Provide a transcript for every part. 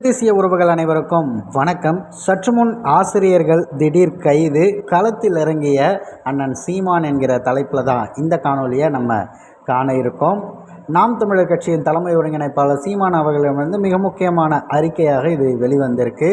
தேசிய உறவுகள் அனைவருக்கும் வணக்கம். சற்று முன் ஆசிரியர்கள் திடீர் கைது களத்தில் இறங்கிய அண்ணன் சீமான் என்கிற தலைப்பில் தான் இந்த காணொலியை நம்ம காண இருக்கோம். நாம் தமிழர் கட்சியின் தலைமை ஒருங்கிணைப்பாளர் சீமான் அவர்களிடமிருந்து மிக முக்கியமான அறிக்கையாக இது வெளிவந்திருக்கு.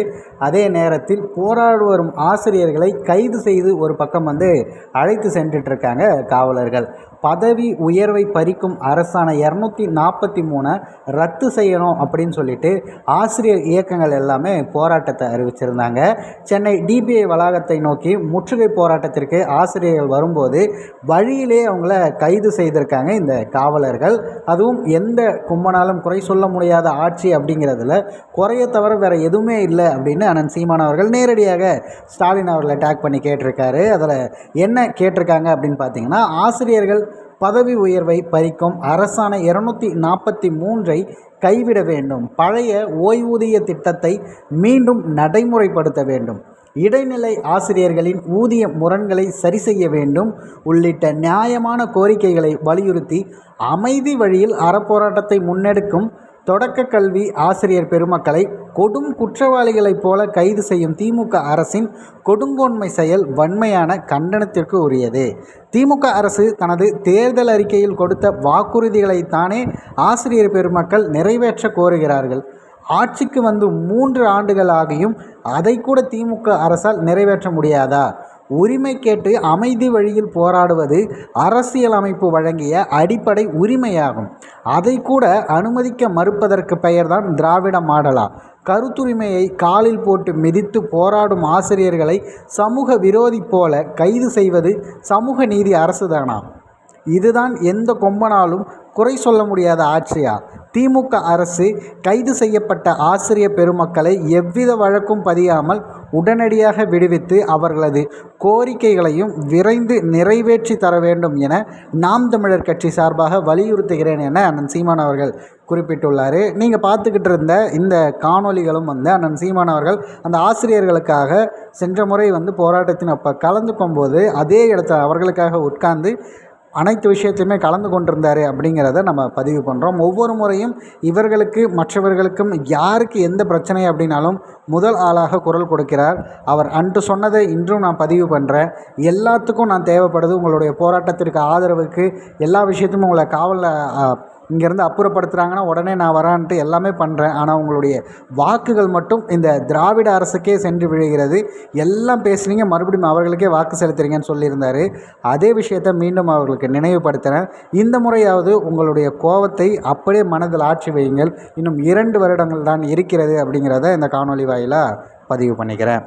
அதே நேரத்தில் போராடு வரும் ஆசிரியர்களை கைது செய்து ஒரு பக்கம் வந்து அழைத்து சென்றுட்ருக்காங்க காவலர்கள். பதவி உயர்வை பறிக்கும் அரசான இரநூத்தி நாற்பத்தி மூணை ரத்து செய்யணும் அப்படின்னு சொல்லிட்டு ஆசிரியர் இயக்கங்கள் எல்லாமே போராட்டத்தை அறிவிச்சிருந்தாங்க. சென்னை டிபிஐ வளாகத்தை நோக்கி முற்றுகை போராட்டத்திற்கு ஆசிரியர்கள் வரும்போது வழியிலே அவங்கள கைது செய்திருக்காங்க இந்த காவலர்கள். அதுவும் எந்த கும்பனாலும் குறை சொல்ல முடியாத ஆட்சி அப்படிங்கிறதுல குறைய தவிர வேறு எதுவுமே இல்லை அப்படின்னு அனந்த் சீமான் அவர்கள் நேரடியாக ஸ்டாலின் அவர்களை டேக் பண்ணி கேட்டிருக்காரு. அதில் என்ன கேட்டிருக்காங்க அப்படின்னு பார்த்தீங்கன்னா ஆசிரியர்கள் பதவி உயர்வை பறிக்கும் அரசாணை இருநூத்தி நாற்பத்தி மூன்றை கைவிட வேண்டும். பழைய ஓய்வூதிய திட்டத்தை மீண்டும் நடைமுறைப்படுத்த வேண்டும். இடைநிலை ஆசிரியர்களின் ஊதிய முரண்களை சரி செய்ய வேண்டும். உள்ளிட்ட நியாயமான கோரிக்கைகளை வலியுறுத்தி அமைதி வழியில் அறப்போராட்டத்தை முன்னெடுக்கும் தொடக்க கல்வி ஆசிரியர் பெருமக்களை கொடும் குற்றவாளிகளைப் போல கைது செய்யும் திமுக அரசின் கொடுங்கோன்மை செயல் வன்மையான கண்டனத்திற்கு உரியது. திமுக அரசு தனது தேர்தல் அறிக்கையில் கொடுத்த வாக்குறுதிகளைத்தானே ஆசிரியர் பெருமக்கள் நிறைவேற்ற கோருகிறார்கள். ஆட்சிக்கு வந்து மூன்று ஆண்டுகள் ஆகியும் அதை கூட திமுக அரசால் நிறைவேற்ற முடியாதா? உரிமை கேட்டு அமைதி வழியில் போராடுவது அரசியல் அமைப்பு வழங்கிய அடிப்படை உரிமையாகும். அதை கூட அனுமதிக்க மறுப்பதற்கு பெயர்தான் திராவிட மாடலா. கருத்துரிமையை காலில் போட்டு மிதித்து போராடும் ஆசிரியர்களை சமூக விரோதி போல கைது செய்வது சமூக நீதி அரசுதானா? இதுதான் எந்த கொம்பனாலும் குறை சொல்ல முடியாத ஆட்சியா? திமுக அரசு கைது செய்யப்பட்ட ஆசிரியர் பெருமக்களை எவ்வித வழக்கும் பதியாமல் உடனடியாக விடுவித்து அவர்களது கோரிக்கைகளையும் விரைந்து நிறைவேற்றி தர வேண்டும் என நாம் தமிழர் கட்சி சார்பாக வலியுறுத்துகிறேன் என அண்ணன் சீமான் அவர்கள் குறிப்பிட்டுள்ளார். நீங்கள் பார்த்துக்கிட்டு இருந்த இந்த காணொலிகளும் வந்து அண்ணன் சீமான் அவர்கள் அந்த ஆசிரியர்களுக்காக சென்ற முறை வந்து போராட்டத்தின் அப்போ கலந்துக்கும் போது அதே இடத்துல அவர்களுக்காக உட்கார்ந்து அனைத்து விஷயத்தையுமே கலந்து கொண்டிருந்தார் அப்படிங்கிறத நம்ம பதிவு பண்ணுறோம் ஒவ்வொரு முறையும் இவர்களுக்கு மற்றவர்களுக்கும் யாருக்கு எந்த பிரச்சனை அப்படின்னாலும் முதல் ஆளாக குரல் கொடுக்கிறார். அவர் அன்று சொன்னதை இன்றும் நான் பதிவு பண்ணுறேன் எல்லாத்துக்கும் நான் தேவைப்படுது உங்களுடைய போராட்டத்திற்கு ஆதரவுக்கு எல்லா விஷயத்தையும் உங்களை காவலில் இங்கேருந்து அப்புறப்படுத்துகிறாங்கன்னா உடனே நான் வரான்ட்டு எல்லாமே பண்ணுறேன் ஆனால் உங்களுடைய வாக்குகள் மட்டும் இந்த திராவிட அரசுக்கே சென்று விழுகிறது. எல்லாம் பேசுனீங்க மறுபடியும் அவர்களுக்கே வாக்கு செலுத்துறீங்கன்னு சொல்லியிருந்தார். அதே விஷயத்தை மீண்டும் அவர்களுக்கு நினைவுபடுத்துகிறேன் இந்த முறையாவது உங்களுடைய கோவத்தை அப்படியே மனதில் ஆட்சி வையுங்கள். இன்னும் இரண்டு வருடங்கள் தான் இருக்கிறது அப்படிங்கிறத இந்த காணொலி வாயிலாக பதிவு பண்ணிக்கிறேன்.